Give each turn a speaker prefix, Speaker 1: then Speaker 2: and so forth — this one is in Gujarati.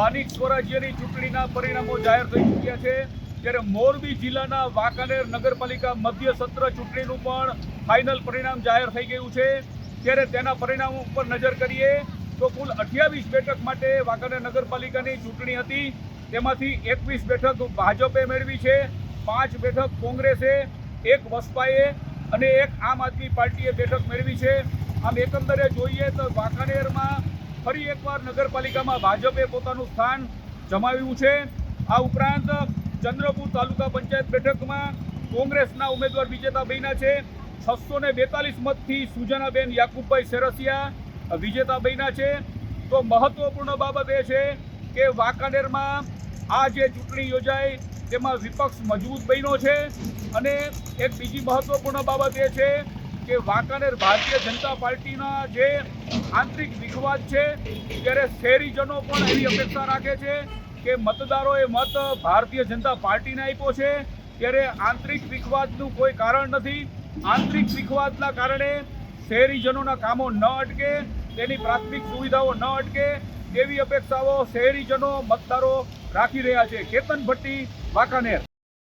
Speaker 1: સ્થાનિક સ્વરાજ્યની ચૂંટણીના પરિણામો જાહેર થઈ ચૂક્યા છે. ત્યારે મોરબી જિલ્લાના વાંકાનેર નગરપાલિકા મધ્ય સત્ર ચૂંટણીનું પણ ફાઇનલ પરિણામ જાહેર થઈ ગયું છે. ત્યારે તેના પરિણામો ઉપર નજર કરીએ તો કુલ અઠ્યાવીસ બેઠક માટે વાંકાનેર નગરપાલિકાની ચૂંટણી હતી. તેમાંથી એકવીસ બેઠક ભાજપે મેળવી છે, પાંચ બેઠક કોંગ્રેસે, એક વસપાએ અને એક આમ આદમી પાર્ટીએ બેઠક મેળવી છે. આમ એકંદરે જોઈએ તો વાંકાનેરમાં ફરી એકવાર નગરપાલિકામાં ભાજપે પોતાનું સ્થાન જમાવ્યું છે. આ ઉપરાંત ચંદ્રપુર તાલુકા પંચાયત બેઠકમાં કોંગ્રેસના ઉમેદવાર વિજેતા બન્યા છે. છસો ને બેતાલીસ મતથી સુજનાબેન યાકુબભાઈ સેરસિયા વિજેતા બન્યા છે. તો મહત્વપૂર્ણ બાબત એ છે કે વાંકાનેરમાં આ જે ચૂંટણી યોજાઈ તેમાં વિપક્ષ મજબૂત બન્યો છે. અને એક બીજી મહત્વપૂર્ણ બાબત એ છે કે વાંકાનેર ભારતીય જનતા પાર્ટીના જે આંતરિક વિખવાદ છે, ત્યારે શહેરીજનો પણ એવી અપેક્ષા રાખે છે કે મતદારોએ મત ભારતીય જનતા પાર્ટીને આપ્યો છે. ત્યારે આંતરિક વિખવાદનું કોઈ કારણ નથી. આંતરિક વિખવાદના કારણે શહેરીજનોના કામો ન અટકે, તેની પ્રાથમિક સુવિધાઓ ન અટકે, તેવી અપેક્ષાઓ શહેરીજનો મતદારો રાખી રહ્યા છે. કેતન ભટ્ટી, વાંકાનેર.